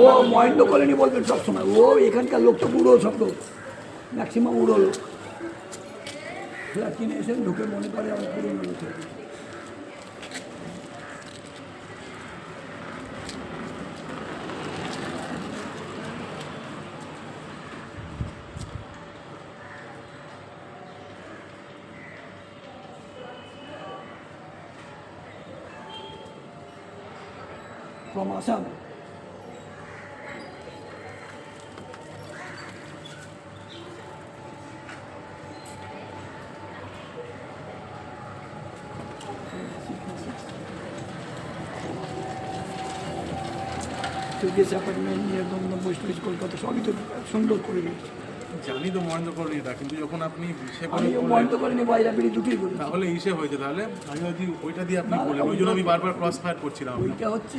ও Mahendra colony বলবেন সবসময়। ও এখানকার লোক তো পুরো সব ম্যাক্সিমাম উড়ো লোক। কিনে এসে ঢুকে মনে করে আমার পুরনো লোক। From Assam. সুকেশ অ্যাপার্টমেন্ট নিয়ে স্টোরেজ কলকাতা সবই তো সুন্দর করে জানি তো মহেন্দ্র কিন্তু যখন আপনি করে করিনি বাইরে দুটোই করি তাহলে হিসেব হয়েছে তাহলে আমি যদি ওইটা দিয়ে আপনি বলে ওই জন্য আমি বারবার ক্রস ফায়ার করছিলাম ওইটা হচ্ছে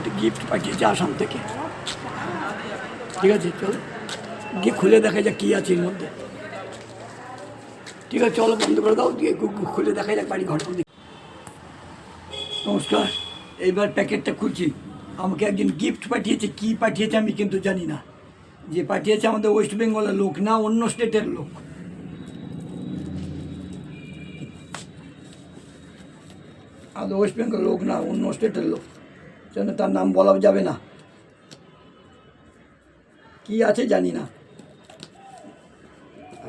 একটা গিফট পাঠিয়েছে আসাম থেকে। ঠিক আছে, চলো। গিয়ে খুলে দেখা যাক কী আছে এর মধ্যে। ঠিক আছে, চলো বন্ধ করে দাও দিয়ে খুলে দেখা যাক বাড়ি ঘর নমস্কার, এইবার প্যাকেটটা খুলছি। আমাকে একজন গিফট পাঠিয়েছে, কি পাঠিয়েছে আমি কিন্তু জানি না। যে পাঠিয়েছে আমাদের ওয়েস্ট বেঙ্গলের লোক, না অন্য স্টেটের লোক। আমাদের ওয়েস্ট বেঙ্গল লোক না, অন্য স্টেটের লোক। জন্য তার নাম বলা যাবে না। কি আছে জানি না।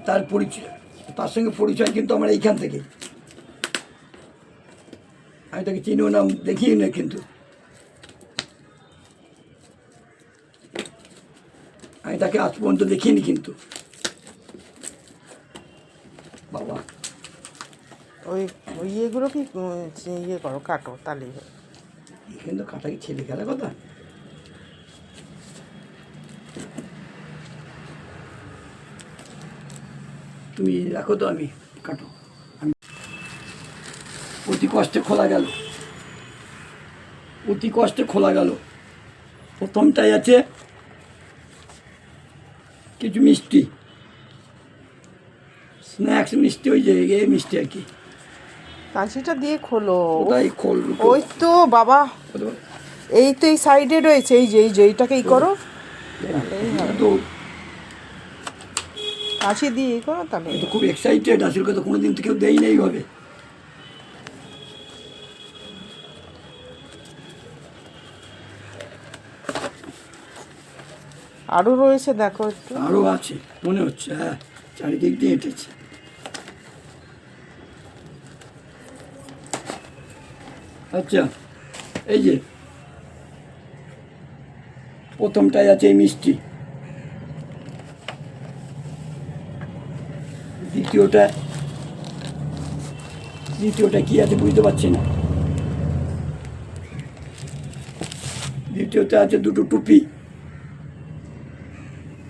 তার পরিচয়, তার সঙ্গে পরিচয় কিন্তু আমার এইখান থেকে। আমি তাকে চিনিও নাম দেখিও না কিন্তু। আমি তাকে আজ পর্যন্ত দেখিনি কিন্তু। বাবা। ওই ওই ইয়েগুলো কি ইয়ে করো, কাটো তাহলেই এখানে কাটা কি ছেলে খেলার কথা? তুমি রাখো তো আমি, কাটো। আমি অতি কষ্টে খোলা গেল। অতি কষ্টে খোলা গেল। প্রথমটাই আছে কিছু মিষ্টি। স্ন্যাক্স মিষ্টি, ওই যে এ মিষ্টি আর কি। কাঁচিটা দিয়ে খোলো। ওটাই খোল ওই তো বাবা। এই তো এই সাইডে রয়েছে এই যে এই যে এইটাকে ই করো। তো। কাঁচি দিয়ে ই করো তাহলে। তো খুব এক্সাইটেড আসলে কথা কোনোদিন তো কেউ দেই নেই ভাবে আরও রয়েছে দেখো একটু। আরও আছে মনে হচ্ছে হ্যাঁ চারিদিক দিয়ে হেঁটেছে আচ্ছা এই যে, প্রথমটাই আছে এই মিষ্টি। দ্বিতীয়টা দ্বিতীয়টা কি আছে বুঝতে পারছি না। দ্বিতীয়টা আছে দুটো টুপি।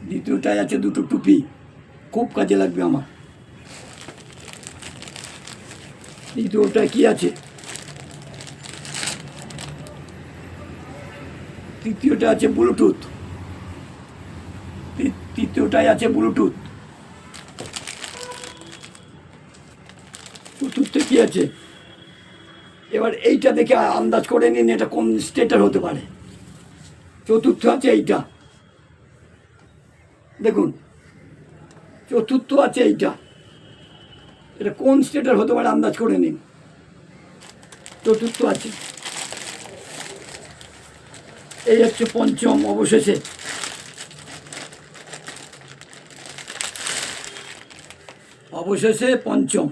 দ্বিতীয়টায় আছে দুটো টুপি। খুব কাজে লাগবে আমার। দ্বিতীয়টা কি আছে? তৃতীয়টা আছে ব্লুটুথ। তৃ- তৃতীয়টায় আছে ব্লুটুথ। চতুর্থ কি আছে? এবার এইটা দেখে আন্দাজ করে নিন এটা কোন স্টেটের হতে পারে। চতুর্থ আছে এইটা। দেখুন, চতুর্থ আছে এইটা। এটা কোন স্টেটের হতে পারে আন্দাজ করে নিন। চতুর্থ আছে। এই হচ্ছে পঞ্চম অবশেষে। অবশেষে পঞ্চম।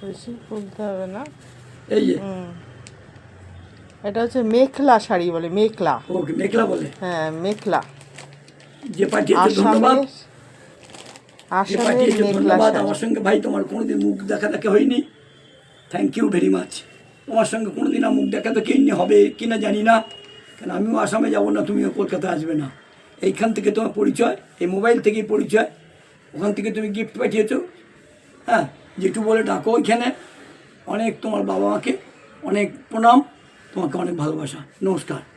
বেশি খুলতে হবে না। এই যে। এটা হচ্ছে মেখলা শাড়ি বলে মেখলা। ওকে মেঘলা বলে। হ্যাঁ মেখলা। যে পাঠিয়েছে ধন্যবাদ। যে পাঠিয়েছে ধন্যবাদ। আমার সঙ্গে ভাই তোমার কোনোদিন মুখ দেখা দেখা হয়নি। থ্যাংক ইউ ভেরি মাচ তোমার সঙ্গে কোনো দিন মুখ দেখা তো কিনে হবে কি না জানি না। কেন আমিও আসামে যাব না, তুমিও কলকাতা আসবে না। এইখান থেকে তোমার পরিচয়, এই মোবাইল থেকেই পরিচয়। ওখান থেকে তুমি গিফট পাঠিয়েছো। হ্যাঁ যেটু বলে ডাকো ওইখানে। অনেক তোমার বাবা মাকে, অনেক প্রণাম। তোমাকে অনেক ভালোবাসা। নমস্কার।